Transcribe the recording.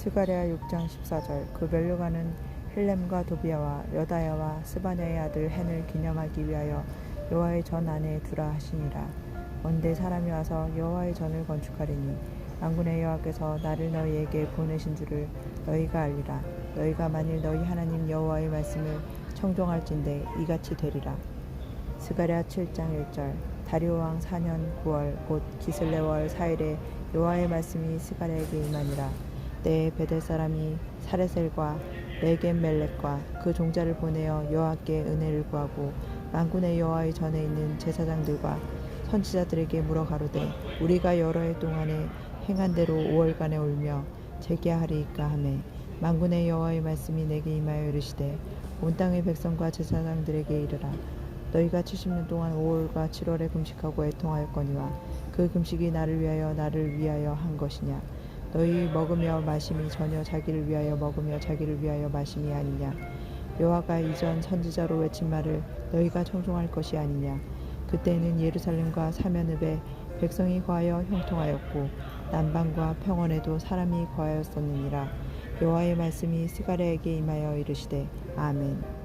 스가랴 6장 14절. 그 멸류관은 헬렘과 도비아와 여다야와 스바냐의 아들 헨을 기념하기 위하여 여호와의 전 안에 두라 하시니라. 언제 사람이 와서 여호와의 전을 건축하리니 만군의 여호와께서 나를 너희에게 보내신 줄을 너희가 알리라. 너희가 만일 너희 하나님 여호와의 말씀을 청종할진대 이같이 되리라. 스가랴 7장 1절. 다리오 왕 4년 9월 곧 기슬레월 4일에 여호와의 말씀이 스가랴에게 임하니라 때 베델 사람이 사레셀과 레겜 멜렉과 그 종자를 보내어 여호와께 은혜를 구하고 만군의 여호와의 전에 있는 제사장들과 선지자들에게 물어 가로되 우리가 여러 해 동안에 행한 대로 5월간에 울며 재기하리이까 하매 만군의 여호와의 말씀이 내게 임하여 이르시되 온 땅의 백성과 제사장들에게 이르라. 너희가 70년 동안 5월과 7월에 금식하고 애통하였거니와 그 금식이 나를 위하여 나를 위하여 한 것이냐 너희 먹으며 마심이 전혀 자기를 위하여 먹으며 자기를 위하여 마심이 아니냐? 여호와가 이전 선지자로 외친 말을 너희가 청종할 것이 아니냐? 그때는 예루살렘과 사면읍에 백성이 거하여 형통하였고 남방과 평원에도 사람이 거하였었느니라. 여호와의 말씀이 스가랴에게 임하여 이르시되 아멘